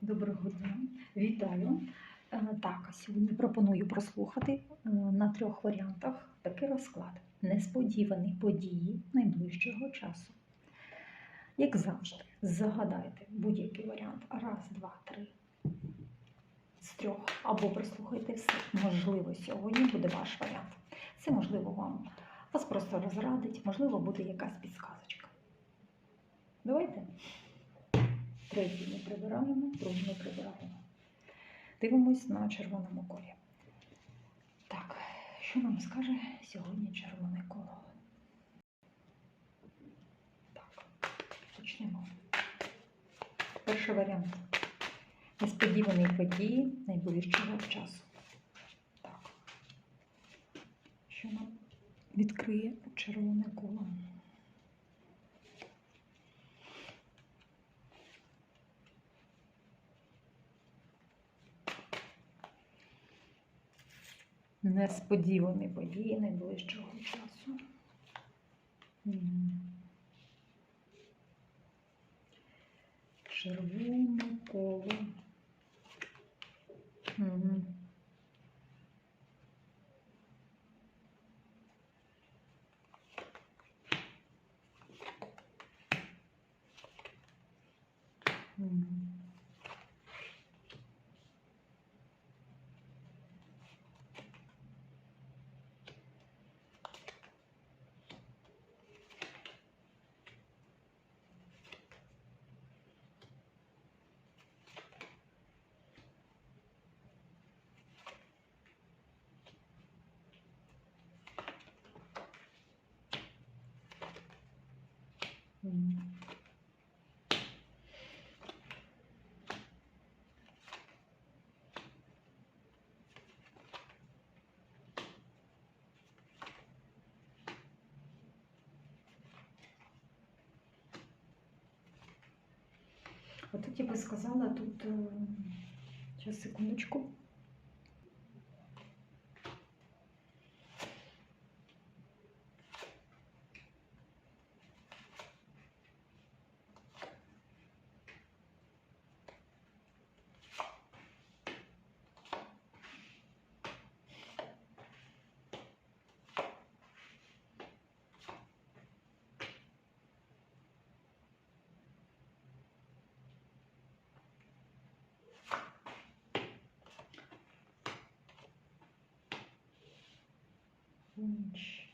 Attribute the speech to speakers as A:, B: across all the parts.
A: Доброго, дня. Вітаю. Е, Так, сьогодні пропоную прослухати е, на трьох варіантах такий розклад. Несподівані події найближчого часу. Як завжди, загадайте будь-який варіант. Раз, два, три. З трьох. Або прослухайте все. Можливо, сьогодні буде ваш варіант. Це можливо вам вас просто розрадить, можливо, буде якась підсказочка. Давайте. Третій не прибираємо, другий не прибираємо. Дивимось на червоному колі. Так, що нам скаже сьогодні червоне коло? Так, почнемо. Перший варіант. Несподівані події найближчого часу. Так. Що нам відкриє червоне коло? Несподівані події найближчого часу. Тут я би сказала, тут. Зараз, секундочку. Ніч.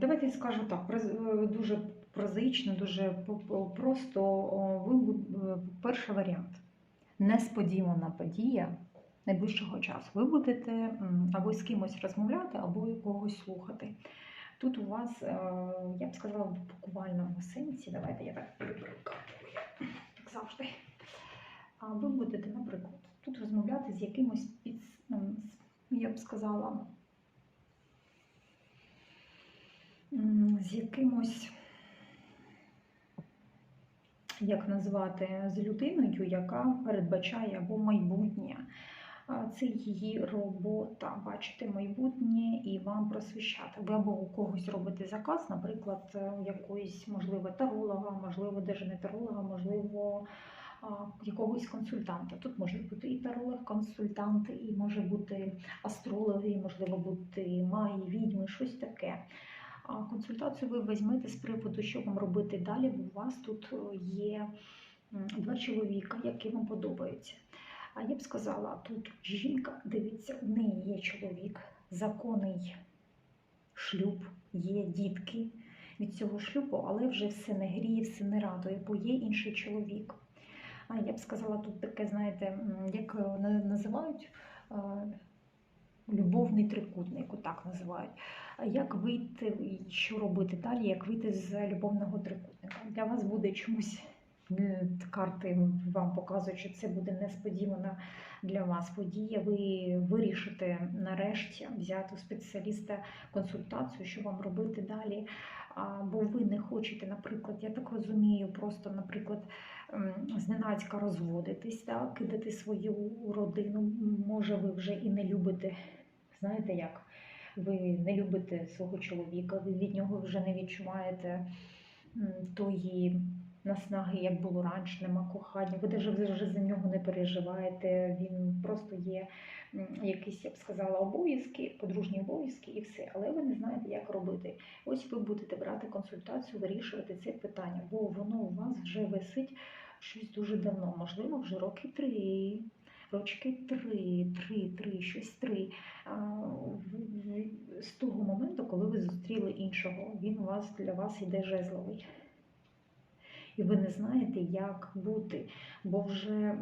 A: Давайте скажу так, е, дуже прозаїчно, дуже просто. Е, перший варіант. Несподівана подія найближчого часу. Ви будете або з кимось розмовляти, або когось слухати. Тут у вас, е, я б сказала, в буквальному сенсі, давайте я так приберу як завжди. Ви будете, наприклад, тут розмовляти з якимось під, я б сказала, з якимось, як назвати, з людиною, яка передбачає або майбутнє. Це її робота, бачити майбутнє і вам просвіщати. Ви або у когось робите заказ, наприклад, е, якоїсь, можливо, таролога, можливо, даже не таролога, можливо, якогось консультанта. Тут може бути і таролог, консультант, і може бути астрологи, можливо бути маї, відьми, щось таке. Консультацію ви візьмете з приводу, що вам робити далі, бо у вас тут е, є два чоловіка, які вам подобаються. А я б сказала, тут жінка, дивіться, у неї є чоловік, законний шлюб, є дітки від цього шлюбу, але вже все не гріє, все не радує, бо є інший чоловік. А я б сказала, тут таке, знаєте, як е, називають е, любовний трикутник, отак називають. Як вийти що робити далі, як вийти з любовного трикутника? Для вас буде чомусь карти вам показують, що це буде несподівана для вас подія. Ви вирішите нарешті взяти у спеціаліста консультацію, що вам робити далі. Бо ви не хочете, наприклад, я так розумію, просто, наприклад, зненацька розводитись, так, кидати свою родину. Може, ви вже і не любите, знаєте як? Ви не любите свого чоловіка, ви від нього вже не відчуваєте тої наснаги, як було раніше, нема кохання. Ви навіть вже за нього не переживаєте. Він просто є якісь, я б сказала, обов'язки, подружні обов'язки і все. Але ви не знаєте, як робити. Ось ви будете брати консультацію, вирішувати це питання, бо воно у вас вже висить щось дуже давно, можливо, вже роки три. Рочки три, три, три, щось три. З того моменту, коли ви зустріли іншого, він у вас для вас іде жезловий. І ви не знаєте, як бути, бо вже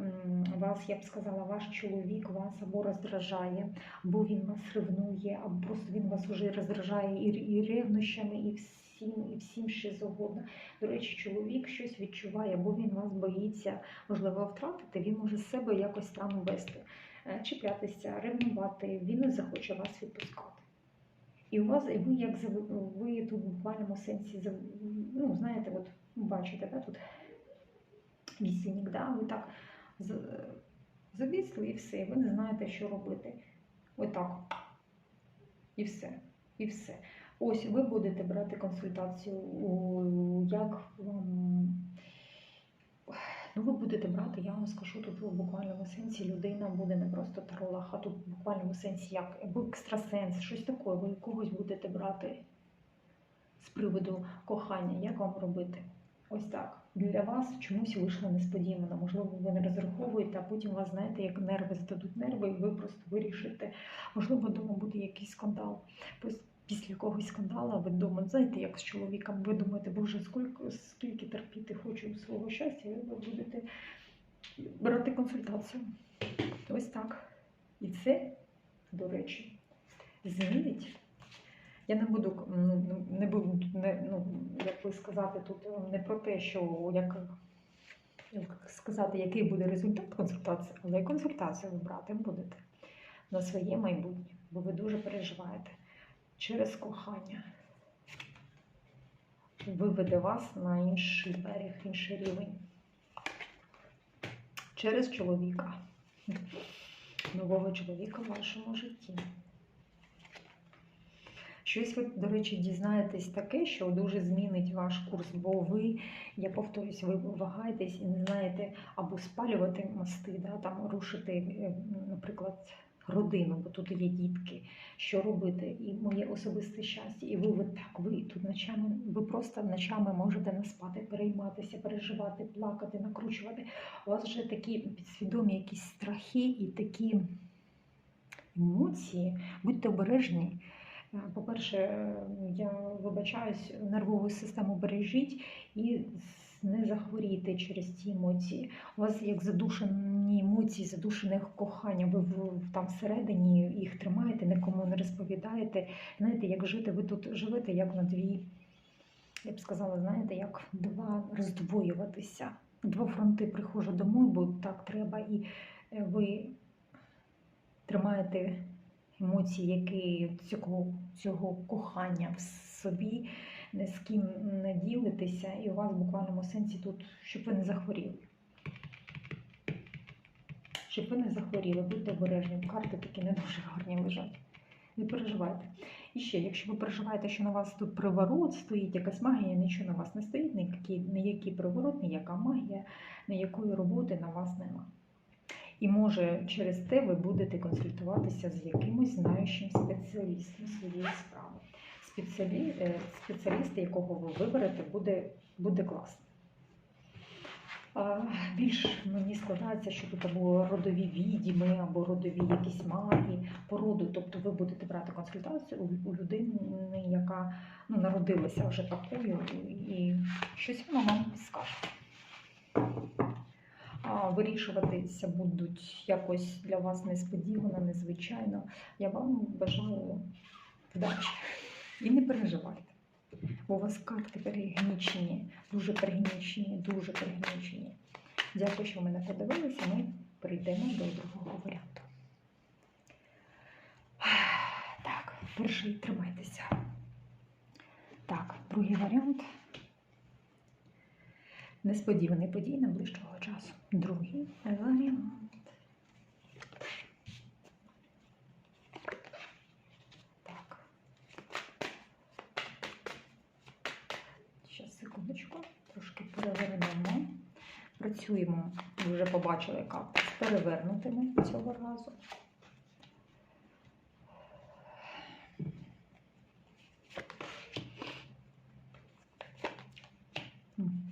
A: вас, я б сказала, ваш чоловік вас або роздражає, або він вас ревнує, або просто він вас уже роздражає і, і ревнощами, і всім, і всім ще завгодно. До речі, чоловік щось відчуває, або він вас боїться, можливо, втратити, він може себе якось странно вести, е, чіплятися, ревнувати, він не захоче вас відпускати. І у вас, і ви як ви тут в буквальному сенсі ну, знаєте, от бачите, да, тут вісенік, да, ви так завісли і все, ви не знаєте, що робити. Отак. І все. І все. Ось ви будете брати консультацію, як вам. Ну, ви будете брати, я вам скажу, тут в буквальному сенсі людина буде не просто таролог, а тут в буквальному сенсі як екстрасенс, щось таке, ви когось будете брати з приводу кохання, як вам робити? Ось так. Для вас чомусь вийшло несподівано. Можливо, ви не розраховуєте, а потім вас, знаєте, як нерви здадуть нерви, і ви просто вирішите. Можливо, вдома буде якийсь скандал. Після якогось скандалу ви вдома, знаєте, як з чоловіком, ви думаєте, боже, скільки, скільки терпіти хочу свого щастя, і ви будете брати консультацію. Ось так. І це, до речі, змінить я не буду ну, не буду не ну як би сказати тут не про те, що як, як сказати, який буде результат консультації, але консультацію ви брати будете на своє майбутнє, бо ви дуже переживаєте через кохання. Виведе вас на інший берег, інший рівень. Через чоловіка. Нового чоловіка в вашому житті. Щось ви, до речі, дізнаєтесь таке, що дуже змінить ваш курс, бо ви, я повторюсь, ви вагаєтесь і не знаєте або спалювати мости, да, там рушити, е, наприклад, родину, бо тут є дітки, що робити, і моє особисте щастя, і ви, ви так, ви тут ночами, ви просто ночами можете не спати, перейматися, переживати, плакати, накручувати. У вас вже такі підсвідомі якісь страхи і такі емоції, будьте обережні. По-перше, я вибачаюсь, нервову систему бережіть і не захворійте через ці емоції. У вас як задушені емоції, задушене кохання. Ви там всередині їх тримаєте, нікому не розповідаєте. Знаєте, як жити? Ви тут живете як на дві, я б сказала, знаєте, як два роздвоюватися. Два фронти приходжу домой, бо так треба, і е, ви тримаєте емоції, які цього, цього кохання в собі, не з ким не ділитеся, і у вас в буквальному сенсі тут, щоб ви не захворіли. Щоб ви не захворіли, будьте обережні. Карти такі не дуже гарні лежать. Не переживайте. І ще, якщо ви переживаєте, що на вас тут приворот стоїть, якась магія, нічого на вас не стоїть, ніякий, ніякий приворот, ніяка магія, ніякої роботи на вас нема. І може через те ви будете консультуватися з якимось знаючим спеціалістом своєї справи. Спеціалі... е, Спеціаліст, якого ви виберете, буде, буде класно. Більш мені складається, що тут або родові відьми, або родові якісь маги по роду. Тобто ви будете брати консультацію у людини, яка ну, народилася вже такою, і щось вона вам скаже. Вирішуватися будуть якось для вас несподівано, незвичайно. Я вам бажаю вдачі і не переживайте. Бо у вас карти перегнічені, дуже перегнічені, дуже перегнічені. Дякую, що мене подивилися. Ми перейдемо до другого варіанту. Так, перший тримайтеся. Так, другий варіант. несподіваний подій найближчого часу. Другий варіант. Так. Зараз, секундочку, трошки перевернемо. Працюємо, ви вже побачили яка з цього разу. М.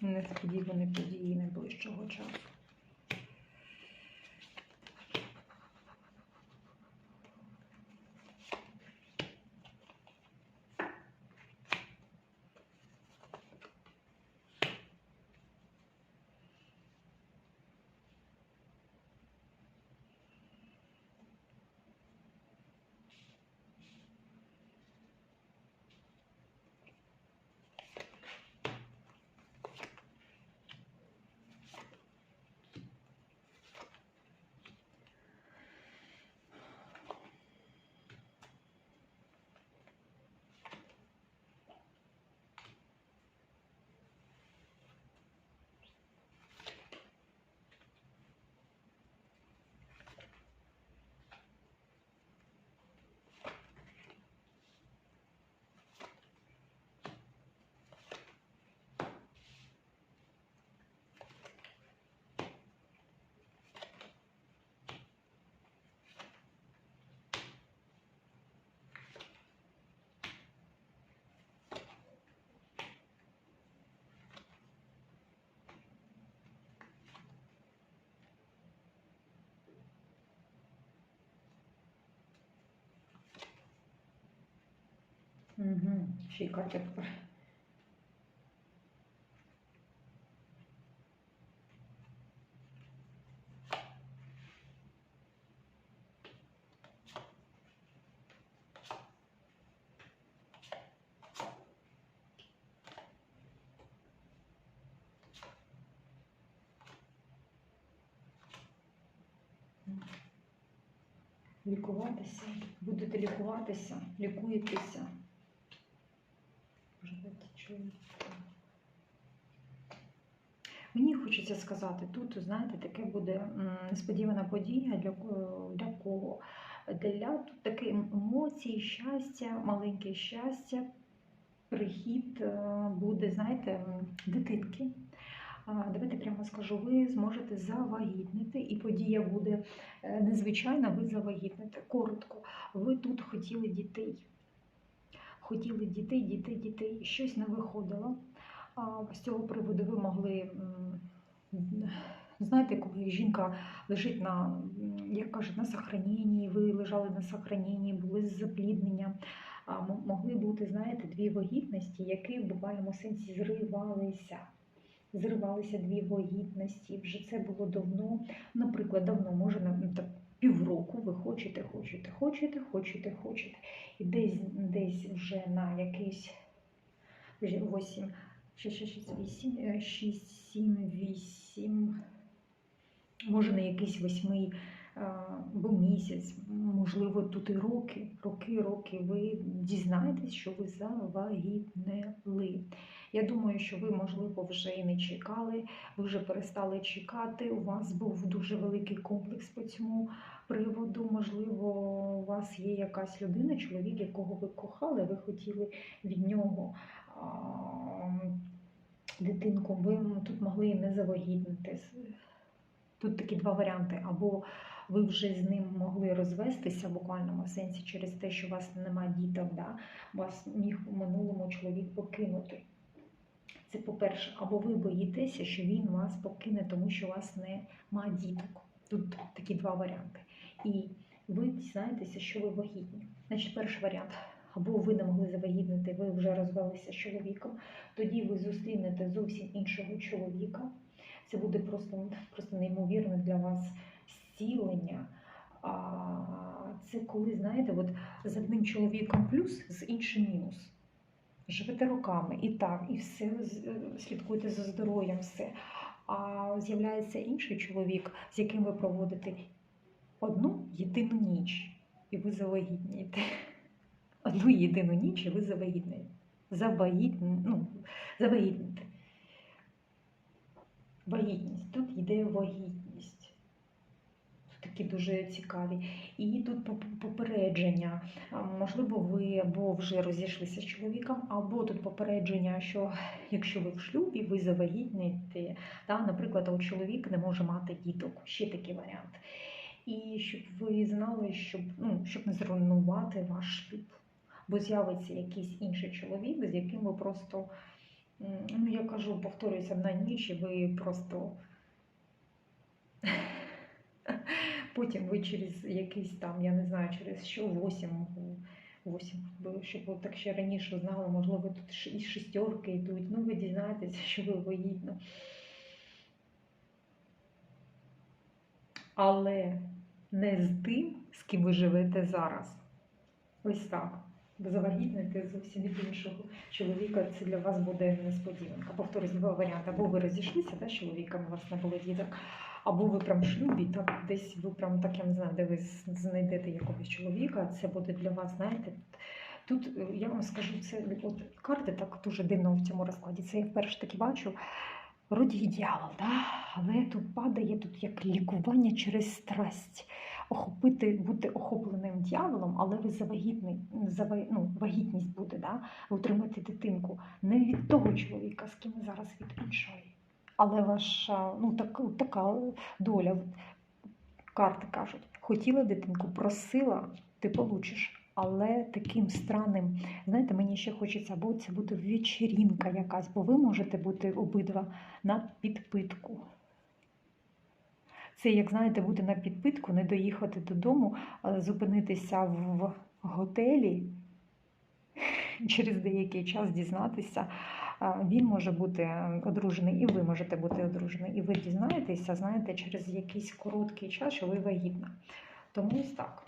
A: Несподівані події найближчого часу. Угу. Ще й карти тепер. Лікуватися, будете лікуватися, лікуєтеся. Мені хочеться сказати, тут, знаєте, таке буде несподівана подія для, для кого? Для тут такі емоції, щастя, маленьке щастя, прихід е, буде, знаєте, дитинки. Давайте прямо скажу, ви зможете завагітнити, і подія буде е, незвичайна, ви завагітните. Коротко, ви тут хотіли дітей. Хотіли дітей, дітей, дітей. Щось не виходило. З цього приводу ви могли, знаєте, коли жінка лежить на, як кажуть, на сохраненні, ви лежали на сохраненні, були з заплідненням. А могли бути, знаєте, дві вагітності, які в буквальному сенсі зривалися. Зривалися дві вагітності. Вже це було давно. Наприклад, давно, може, так, півроку ви хочете, хочете, хочете, хочете, хочете. І десь, десь вже на якийсь 8, 6, 6, 8, 6, 7, 8, може на якийсь восьмий або місяць, можливо, тут і роки, роки, роки ви дізнаєтесь, що ви завагітнели. Я думаю, що ви, можливо, вже і не чекали, ви вже перестали чекати. У вас був дуже великий комплекс по цьому приводу. Можливо, у вас є якась людина, чоловік, якого ви кохали, ви хотіли від нього дитинку. Ви тут могли і не завагітнити. Тут такі два варіанти. Або ви вже з ним могли розвестися в буквальному сенсі через те, що у вас немає діток, да? вас міг у минулому чоловік покинути. Це по-перше, або ви боїтеся, що він вас покине, тому що у вас немає діток. Тут такі два варіанти. І ви дізнаєтеся, що ви вагітні. Значить, перший варіант. Або ви не могли завагітнити, ви вже розвелися з чоловіком, тоді ви зустрінете зовсім іншого чоловіка. Це буде просто, просто неймовірне для вас зцілення. А це коли, знаєте, от з одним чоловіком плюс, з іншим мінус. Живете роками і так, і все з- слідкуєте за здоров'ям, все. а з'являється інший чоловік, з яким ви проводите одну єдину ніч, і ви завагітнієте. Одну єдину ніч, і ви завагітнієте. Завагітні, ну, завагітніте. Вагітність. Тут йде вагітність. Такі дуже цікаві. І тут попередження. Можливо, ви або вже розійшлися з чоловіком, або тут попередження, що якщо ви в шлюбі, ви завагітнієте. Та, наприклад, от чоловік не може мати діток. Ще такий варіант. І щоб ви знали, щоб, ну, щоб не зруйнувати ваш шлюб. Бо з'явиться якийсь інший чоловік, з яким ви просто, ну я кажу, повторююся на ніч, і ви просто потім ви через якийсь там, я не знаю, через що 8, 8, бо щоб ви так ще раніше знали, можливо, тут і шістерки йдуть, ну ви дізнаєтеся, що ви вагітна. Але не з тим, з ким ви живете зараз. Ось так. Ви завагітните зовсім від іншого чоловіка, це для вас буде несподіванка. Повторюсь, два варіанти. Або ви розійшлися да, з чоловіком, у вас не було діток, або ви прям в шлюбі, так десь ви прям так, я не знаю, де ви знайдете якогось чоловіка, це буде для вас, знаєте. Тут е, я вам скажу, це от карти так дуже дивно в цьому розкладі. Це я вперше таки бачу. Вроді дьявол, да? але тут падає тут як лікування через страсть. Охопити, бути охопленим дьяволом, але ви завагітний, зава- ну, вагітність буде, да? ви отримаєте дитинку не від того чоловіка, з ким зараз від іншої. Але ваша ну, так, така доля. Карти кажуть, хотіла дитинку, просила, ти получиш. Але таким странним, знаєте, мені ще хочеться, або це буде вечірінка якась, бо ви можете бути обидва на підпитку. Це, як знаєте, бути на підпитку, не доїхати додому, зупинитися в готелі, через деякий час дізнатися. Він може бути одружений, і ви можете бути одружений. І ви дізнаєтеся, знаєте, через якийсь короткий час, що ви вагітна. Тому ось так.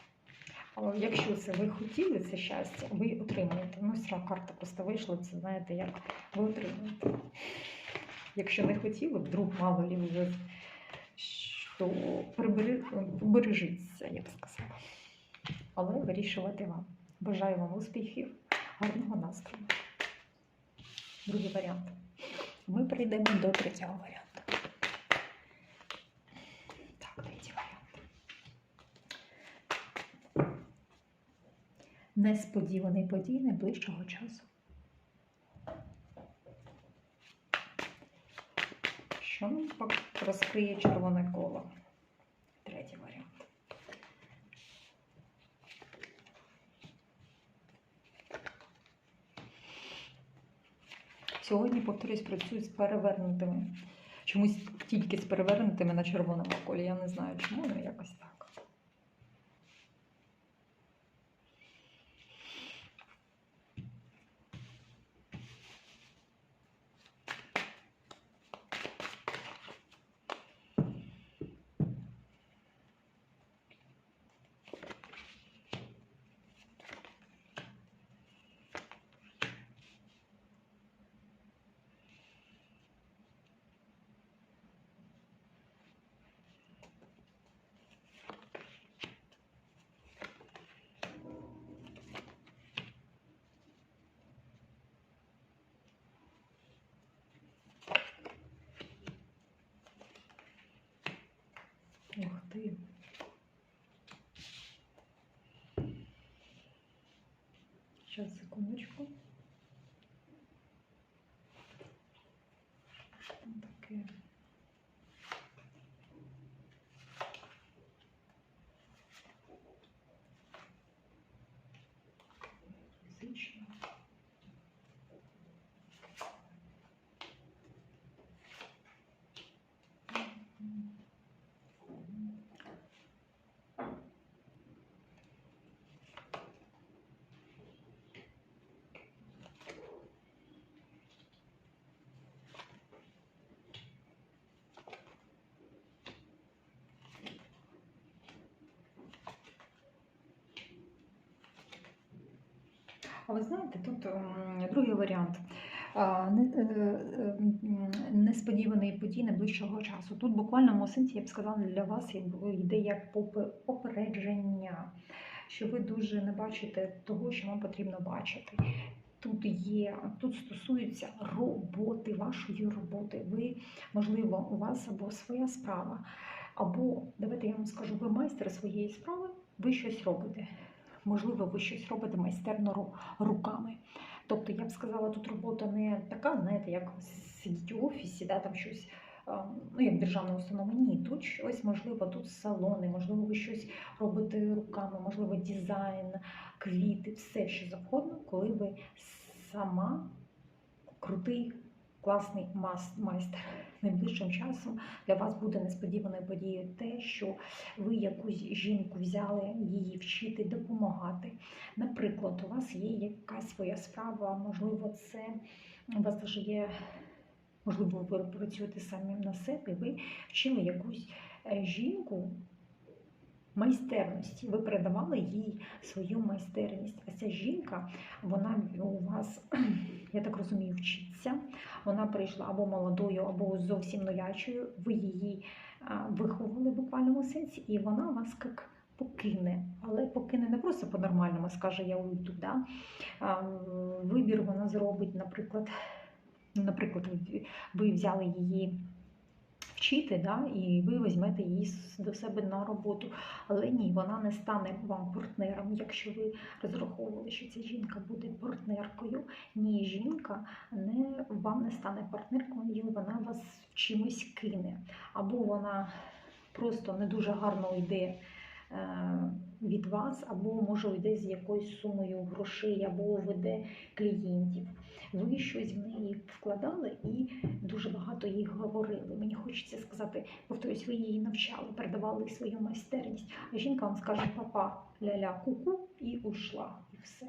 A: Якщо це ви хотіли це щастя, ви отримаєте. Ну, ця карта просто вийшла, це знаєте, як ви отримаєте. Якщо не хотіли, вдруг мало лі ви, що прибери, я б сказала. Але вирішувати вам. Бажаю вам успіхів, гарного настрою. Другий варіант. Ми перейдемо до третього варіанту. Так, третій варіант. Несподіваний подій найближчого часу. Що нам розкриє червоне коло? Третій варіант. Сьогодні, повторюсь, працюю з перевернутими. Чомусь тільки з перевернутими на червоному колі. Я не знаю чому, але якось так. Ти. Сейчас, секундочку. Таке. Фізично. А ви знаєте, тут другий варіант. е, е, несподіваної події найближчого часу. Тут в сенсі я б сказала для вас йде як попередження, що ви дуже не бачите того, що вам потрібно бачити. Тут є, тут стосується роботи, вашої роботи. Ви, можливо, у вас або своя справа, або давайте я вам скажу, ви майстер своєї справи, ви щось робите. Можливо, ви щось робите майстерно руками. Тобто, я б сказала, тут робота не така, знаєте, як сидіть у офісі, да, там щось, ну як державна установа. Ні, тут щось, можливо, тут салони, можливо, ви щось робите руками, можливо, дизайн, квіти, все що завгодно, коли ви сама крутий, класний майстер. Найближчим часом для вас буде несподіваною подією те, що ви якусь жінку взяли її вчити, допомагати. Наприклад, у вас є якась своя справа, можливо, це у вас даже є, можливо, ви працюєте самі на себе, ви вчили якусь е, жінку майстерності, ви передавали їй свою майстерність. А ця жінка, вона у вас, я так розумію, вчиться. Вона прийшла або молодою, або зовсім ноячою. Ви її виховали в буквальному сенсі, і вона вас як покине, але покине не просто по-нормальному, скаже я уйду. Да? Вибір вона зробить, наприклад, наприклад, ви взяли її вчити, да, і ви візьмете її до себе на роботу. Але ні, вона не стане вам партнером. Якщо ви розраховували, що ця жінка буде партнеркою, ні, жінка не вам не стане партнеркою, вона вас чимось кине. Або вона просто не дуже гарно йде е, від вас, або може йде з якоюсь сумою грошей, або веде клієнтів. Ви щось в неї вкладали і дуже багато їй говорили. Мені хочеться сказати, повторюсь, ви її навчали, передавали свою майстерність. А жінка вам скаже папа, ля-ля, ку-ку і ушла. І все.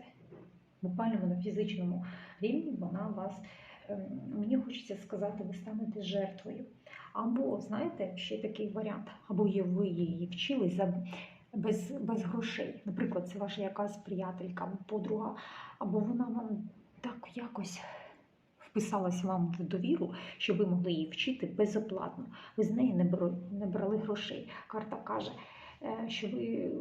A: Буквально на фізичному рівні вона вас. ем, Мені хочеться сказати, ви станете жертвою. Або, знаєте, ще такий варіант, або ви її вчили за без, без грошей. Наприклад, це ваша якась приятелька або подруга, або вона вам так якось вписалась вам в довіру, що ви могли її вчити безоплатно. Ви з неї не брали, грошей. Карта каже, е, що ви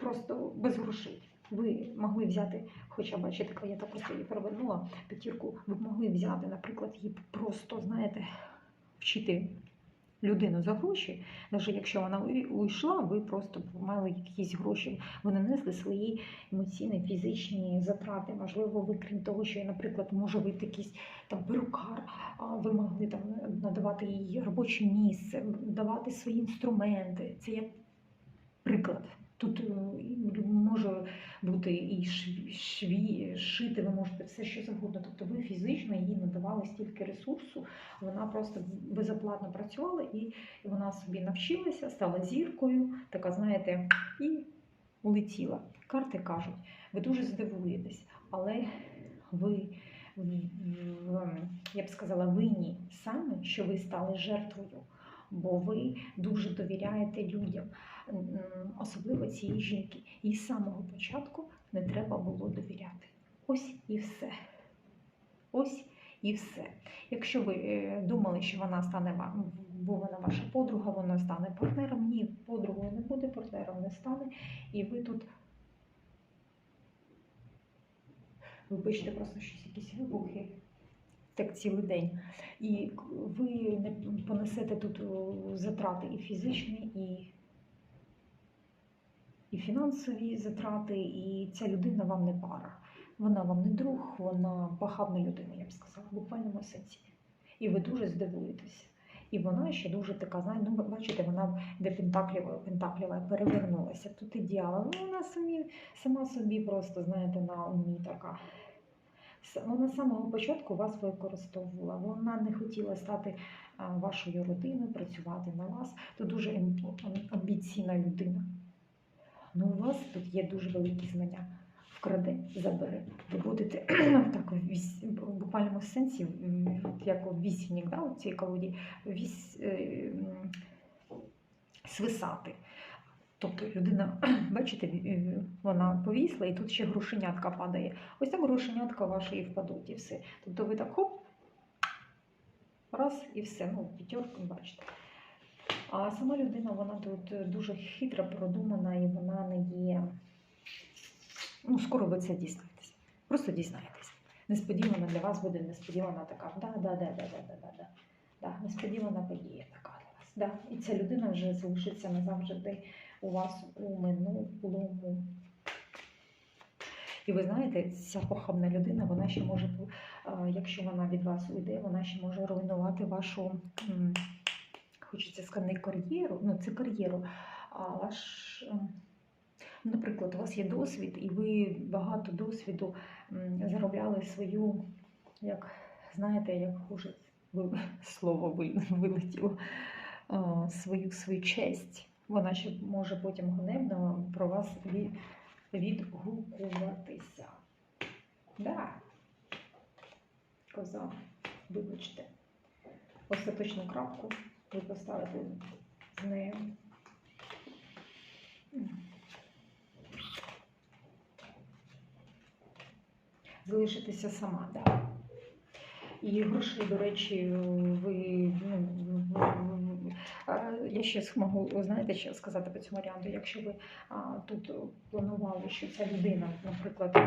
A: просто без грошей. Ви могли взяти, хоча бачите, я так просто її перевернула п'ятірку, ви могли взяти, наприклад, її просто, знаєте, вчити людину за гроші, навіть якщо вона уйшла, ви просто мали якісь гроші, ви нанесли свої емоційні, фізичні затрати. Можливо, ви, крім того, що, наприклад, може бути якийсь там перукар, ви могли там надавати їй робоче місце, давати свої інструменти. Це як приклад. Тут е, може бути і шві, шити, ви можете все, що завгодно. Тобто ви фізично їй надавали стільки ресурсу, вона просто безоплатно працювала і вона собі навчилася, стала зіркою, така, знаєте, і улетіла. Карти кажуть, ви дуже здивуєтесь, але ви, я б сказала, винні саме, що ви стали жертвою, бо ви дуже довіряєте людям, особливо цієї жінки. І з самого початку не треба було довіряти. Ось і все. Ось і все. Якщо ви е, думали, що вона стане вам, бо вона ваша подруга, вона стане партнером, ні, подругою не буде, партнером не стане, і ви тут. Вибачте, просто щось якісь вибухи. Так цілий день. І ви не понесете тут затрати і фізичні, і, і фінансові затрати, і ця людина вам не пара. Вона вам не друг, вона пахавна людина, я б сказала, в буквальному сенсі. І ви дуже здивуєтеся. І вона ще дуже така, знаєте, ну, бачите, вона де пентаклєва, пентаклєва перевернулася. Тут і дьявол. Ну, вона самі, сама собі просто, знаєте, на умі така. Вона з самого початку вас використовувала. Вона не хотіла стати вашою родиною, працювати на вас. Тут дуже ам- ам- амбіційна людина. Ну, у вас тут є дуже великі знання. Вкраде, забере. Ви будете так, в буквальному сенсі, як у вісінник, да, у цій колоді, віс, е, свисати. Тобто людина, бачите, е, вона повісла, і тут ще грошенятка падає. Ось так грошенятка ваші і впадуть, і все. Тобто ви так хоп, раз і все. Ну, п'ятерку, бачите. А сама людина, вона тут дуже хитра, продумана, і вона не є. Ну, скоро ви це дізнаєтесь. Просто дізнаєтесь. Несподівана для вас буде несподівана така. Да, да, несподівана подія така для вас. Да. І ця людина вже залишиться назавжди у вас у минулому. І ви знаєте, ця похабна людина, вона ще може, а, якщо вона від вас уйде, вона ще може руйнувати вашу, хочеться сказати, кар'єру, ну це кар'єру, а ваш, ем, наприклад, у вас є досвід, і ви багато досвіду заробляли свою, як знаєте, як уже ви- слово вилетіло, свою свою честь. Вона ще може потім гневно про вас відгукуватися. Да. Коза, вибачте. Остаточну крапку ви поставите з нею. Залишитися сама, так. Да. І грошей, до речі, ви, ну, я ще можу, знаєте, що сказати по цьому варіанту, якщо ви а, тут планували, що ця людина, наприклад,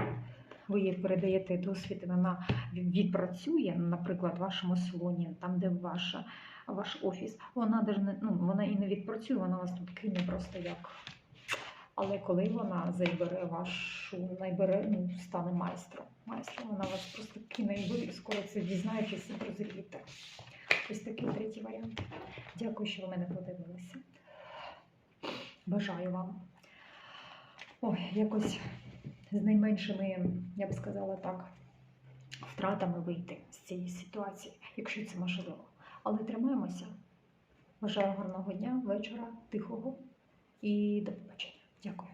A: ви їй передаєте досвід, і вона відпрацює, наприклад, в вашому салоні, там, де ваша, ваш офіс, вона даже ну, вона і не відпрацює, вона вас тут кине просто як. Але коли вона забере вашу, найбере, ну, стане майстром. Майстром вона вас просто кине і ви скоро це дізнаєтесь і прозрієте. Ось такий третій варіант. Дякую, що ви мене подивилися. Бажаю вам. Ой, якось з найменшими, я б сказала так, втратами вийти з цієї ситуації, якщо це можливо. Але тримаємося. Бажаю гарного дня, вечора, тихого і до побачення. Дякую.